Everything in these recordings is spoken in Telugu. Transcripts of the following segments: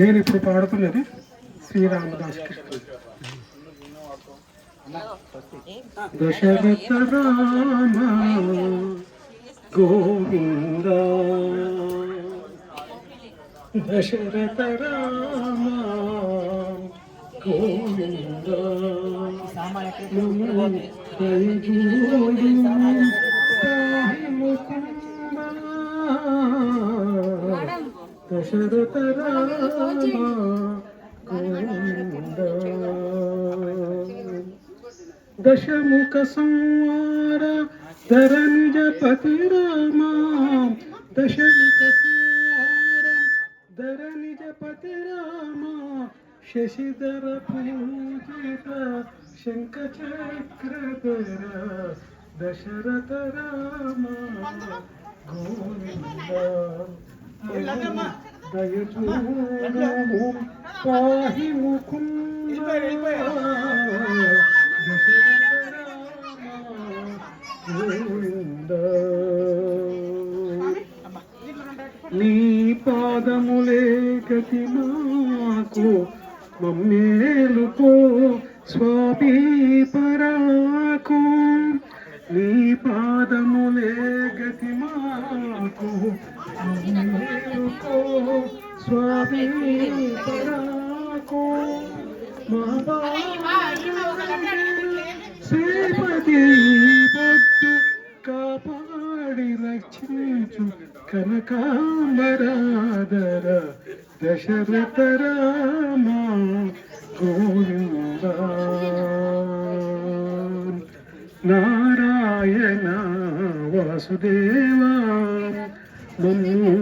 నేను ఇప్పుడు పాడుతున్నది శ్రీరామదాస్ కృష్ణ దశరథ రామ గోవింద. దశరథ రామ గోవింద. దశరథ రామ గోవింద దశముఖ సంవార ధర నిజ పతి రామ దశముఖ సంవార ధర నిజ పతి రామ శశిధర పూజిత శంఖ చక్రధర దశరథ రామ గోవింద నీ పాదములే గతి మాకు మమ్మేలుకో స్వామి పరాకు నీ పాదములే గతి మాకు మమ్మేలుకో శ్రీపతి భక్తు కాపాడి రక్షించు కనకాంబరాదర దశరథ రామ గోవింద నారాయణ వాసుదేవా మమ్ము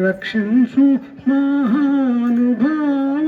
రక్షించు మహానుభావ